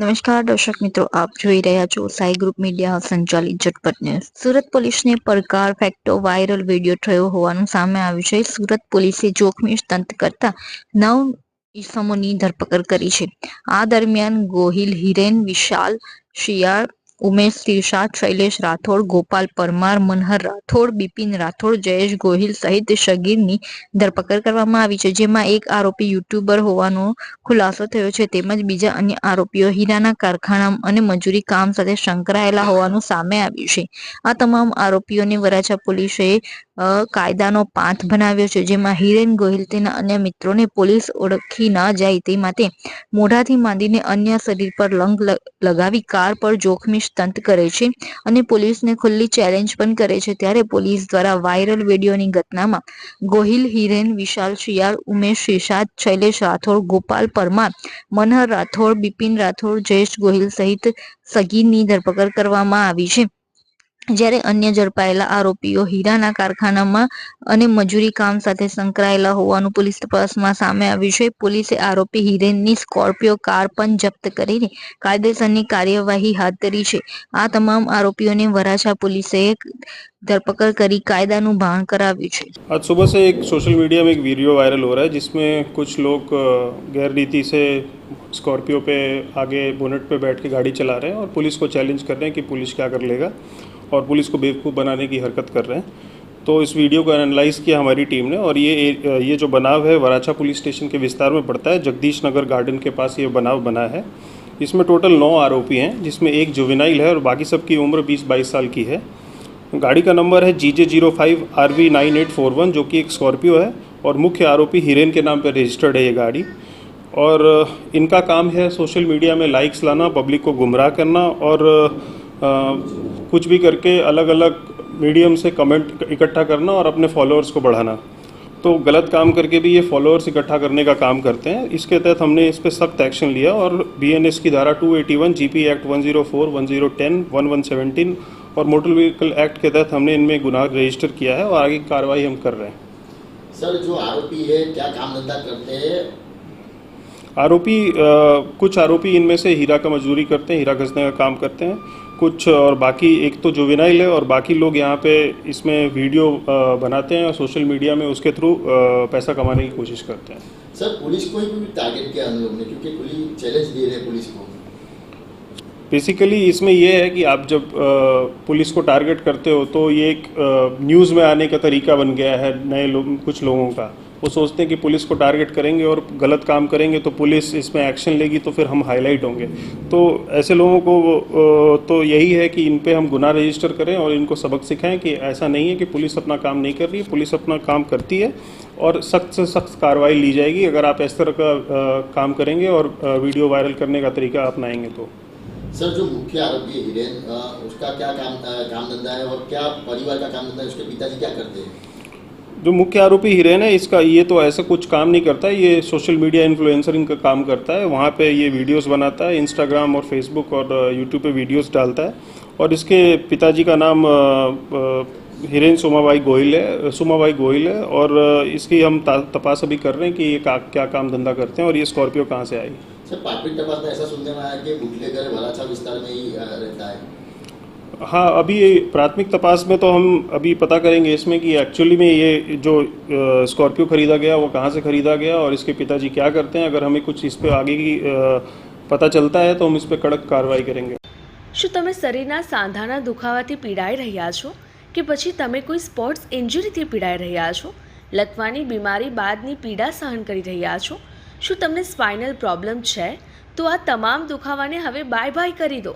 નમસ્કાર દર્શક મિત્રો, આપ જોઈ રહ્યા છો સાઈ ગ્રુપ મીડિયા સંચાલિત ઝટપટ ન્યૂઝ. સુરત પોલીસને પડકાર ફેક્ટો વાયરલ વીડિયો થયો હોવાનું સામે આવ્યું છે. સુરત પોલીસે જોખમી તંત કરતા નવ ઈસમોની ધરપકડ કરી છે. આ દરમિયાન ગોહિલ, હિરેન, વિશાલ, શિયાળ ઉમેશ સિરસાટ શૈલેષ રાઠોડ, ગોપાલ પરમાર, મનહર રાઠોડ, બિપિન રાઠોડ, જયેશ ગોહિલ સહિત શગીરની ધરપકડ કરવામાં આવી છે, જેમાં એક આરોપી યુટ્યુબર હોવાનો ખુલાસો થયો છે, તેમજ બીજા અન્ય આરોપીઓ હીરાના કારખાના અને મજૂરી કામ સાથે સંકળાયેલા હોવાનું સામે આવ્યું છે. આ તમામ આરોપીઓને વરાછા પોલીસે કાયદાનો પાંથ બનાવ્યો છે, જેમાં હિરેન ગોહિલ તેના અન્ય મિત્રોને પોલીસ ઓળખી ન જાય તે માટે મોઢાથી માંડીને અન્ય શરીર પર લંગ લગાવી કાર પર જોખમી સ્તંત કરે છે અને પોલીસને ખુલ્લી ચેલેન્જ પણ કરે છે. ત્યારે પોલીસ દ્વારા વાયરલ વિડીયોની ઘટનામાં ગોહિલ, હિરેન, વિશાલ શિયાળ, ઉમેશ શેષાદ, શૈલેષ રાઠોડ, ગોપાલ પરમાર, મનહર રાઠોડ, બિપિન રાઠોડ, જયેશ ગોહિલ સહિત સગીરની ધરપકડ કરવામાં આવી છે. જ્યારે અન્ય ઝડપાયેલા આરોપીઓ હીરાના કારખાનામાં અને મજૂરી કામ સાથે સંકળાયેલા હોવાનું પોલીસ તપાસમાં સામે આવ્યું છે પોલીસે આરોપી હિરેનની સ્કોર્પિયો કાર પણ જપ્ત કરીને કાયદેસરની કાર્યવાહી હાથ ધરી છે આ તમામ આરોપીઓને વરાછા પોલીસે ધરપકડ કરી કાયદાનું ભાન કરાવ્યું છે आज सुबह से एक सोशल मीडिया में एक वीडियो वायरल हो रहा है जिसमें कुछ लोग अ, गैर रीति से स्कॉर्पियो पे आगे बोनट पे बैठ के गाड़ी चला रहे हैं और पुलिस को चैलेंज कर रहे हैं कि पुलिस क्या कर लेगा और पुलिस को बेवकूफ़ बनाने की हरकत कर रहे हैं। तो इस वीडियो को एनालाइज किया हमारी टीम ने और ये ये जो बनाव है वराछा पुलिस स्टेशन के विस्तार में पड़ता है। जगदीश नगर गार्डन के पास ये बनाव बना है। इसमें टोटल नौ आरोपी हैं, जिसमें एक जुवेनाइल है और बाकी सबकी उम्र 20-22 साल की है। गाड़ी का नंबर है G J zero five R V nine eight four one, जो कि एक स्कॉर्पियो है और मुख्य आरोपी हिरेन के नाम पर रजिस्टर्ड है ये गाड़ी। और इनका काम है सोशल मीडिया में लाइक्स लाना, पब्लिक को गुमराह करना और कुछ भी करके अलग अलग मीडियम से कमेंट इकट्ठा करना और अपने फॉलोअर्स को बढ़ाना। तो गलत काम करके भी ये फॉलोअर्स इकट्ठा करने का काम करते हैं। इसके तहत हमने इस पर सख्त एक्शन लिया और बीएनएस की धारा 281 जीपी एक्ट 104 1010 1117 और मोटर व्हीकल एक्ट के तहत हमने इनमें गुनाह रजिस्टर किया है और आगे की कार्रवाई हम कर रहे हैं। सर जो आरोपी है क्या काम धंधा करते हैं? आरोपी अ, कुछ आरोपी इनमें से हीरा का मजदूरी करते हैं हीरा घसने का काम करते हैं। कुछ और बाकी एक तो जुवेनाइल है और बाकी लोग यहाँ पे इसमें वीडियो बनाते हैं और सोशल मीडिया में उसके थ्रू पैसा कमाने की कोशिश करते हैं। सर पुलिस को ही टारगेट किया हम लोग ने? क्योंकि खुली चैलेंज दे रहे हैं पुलिस को। बेसिकली इसमें यह है कि आप जब पुलिस को टारगेट करते हो तो ये एक न्यूज़ में आने का तरीका बन गया है नए लोग कुछ लोगों का। वो सोचते हैं कि पुलिस को टारगेट करेंगे और गलत काम करेंगे तो पुलिस इसमें एक्शन लेगी तो फिर हम हाईलाइट होंगे। तो ऐसे लोगों को तो यही है कि इन पर हम गुना रजिस्टर करें और इनको सबक सिखाएँ कि ऐसा नहीं है कि पुलिस अपना काम नहीं कर रही है, पुलिस अपना काम करती है और सख्त से सख्त कार्रवाई ली जाएगी। अगर आप इस तरह का काम करेंगे और वीडियो वायरल करने का तरीका अपनाएँगे तो। सर, जो मुख्य आरोपी हिरेन उसका क्या काम काम धंधा है और क्या परिवार का काम धंधा है, उसके पिताजी क्या करते हैं? जो मुख्य आरोपी हिरेन है इसका ये तो ऐसा कुछ काम नहीं करता है ये सोशल मीडिया इन्फ्लुएंसरिंग का काम करता है वहाँ पे ये वीडियोस बनाता है इंस्टाग्राम और फेसबुक और यूट्यूब पे वीडियोस डालता है और इसके पिताजी का नाम अ, अ, हिरेन सोमाबाई गोहिल है सोमाबाई गोहिल है और इसकी हम तपास अभी कर रहे हैं कि ये का, क्या काम धंधा करते हैं और ये स्कॉर्पियो कहाँ से आई सर तपास में ऐसा सुनने में आया कि विस्तार में ही रहता है। हाँ अभी ये प्राथमिक तपास में तो हम अभी पता करेंगे इसमें कि एक्चुअली में ये जो अ, स्कॉर्पियो खरीदा गया वो कहाँ से खरीदा गया और इसके पिताजी क्या करते हैं अगर हमें कुछ इस पे आगे की अ, पता चलता है तो हम इस पे कड़क कार्रवाई करेंगे શું તમે શરીરના સાંધાના દુખાવાથી પીડાઈ રહ્યા છો કે પછી તમે કોઈ સ્પોર્ટ્સ ઇન્જરીથી પીડાઈ રહ્યા છો લકવાની બીમારી બાદની પીડા સહન કરી રહ્યા છો શું તમને સ્પાઇનલ પ્રોબ્લેમ છે તો આ તમામ દુખાવાને હવે બાય બાય કરી દો